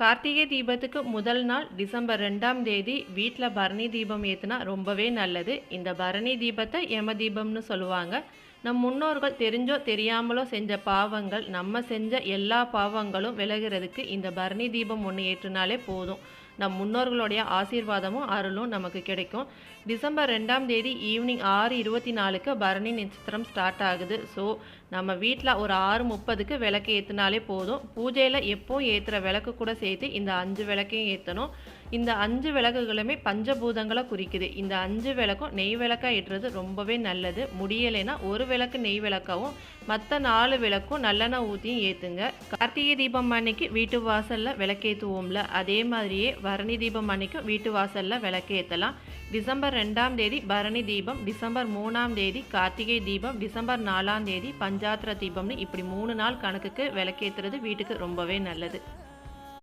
கார்த்திகை தீபத்துக்கு முதல் நாள் டிசம்பர் ரெண்டாம் தேதி வீட்டில் பரணி தீபம் ஏற்றுனா ரொம்பவே நல்லது. இந்த பரணி தீபத்தை யம தீபம்னு சொல்லுவாங்க. நம் முன்னோர்கள் தெரிஞ்சோ தெரியாமலோ செஞ்ச பாவங்கள் நம்ம செஞ்ச எல்லா பாவங்களும் விலகிறதுக்கு இந்த பரணி தீபம் ஒன்று ஏற்றுனாலே போதும். நம் முன்னோர்களுடைய ஆசீர்வாதமும் அருளும் நமக்கு கிடைக்கும். டிசம்பர் ரெண்டாம் தேதி ஈவினிங் ஆறு இருபத்தி நாலுக்கு பரணி நட்சத்திரம் ஸ்டார்ட் ஆகுது. ஸோ நம்ம வீட்டில் ஒரு ஆறு முப்பதுக்கு விளக்கு ஏற்றினாலே போதும். பூஜையில் எப்போ ஏற்றுற விளக்கு கூட சேர்த்து இந்த அஞ்சு விளக்கையும் ஏற்றணும் இந்த அஞ்சு விளக்குகளுமே பஞ்சபூதங்களை குறிக்குது. இந்த அஞ்சு விளக்கும் நெய் விளக்காக ஏற்றுறது ரொம்பவே நல்லது. முடியலைன்னா ஒரு விளக்கு நெய் விளக்காவும் மற்ற நாலு விளக்கும் நல்லெண்ணெய் ஊற்றியும் ஏற்றுங்க கார்த்திகை தீபம் அன்னைக்கு வீட்டு வாசலில் விளக்கேற்றுவோம்ல அதே மாதிரியே பரணி தீபம் அன்னைக்கும் வீட்டு வாசலில் விளக்கேற்றலாம் டிசம்பர் ரெண்டாம் தேதி பரணி தீபம் டிசம்பர் மூணாம் தேதி கார்த்திகை தீபம் டிசம்பர் நாலாம் தேதி பஞ்சாத்திர தீபம்னு இப்படி மூணு நாள் கணக்குக்கு விளக்கேற்றுறது வீட்டுக்கு ரொம்பவே நல்லது.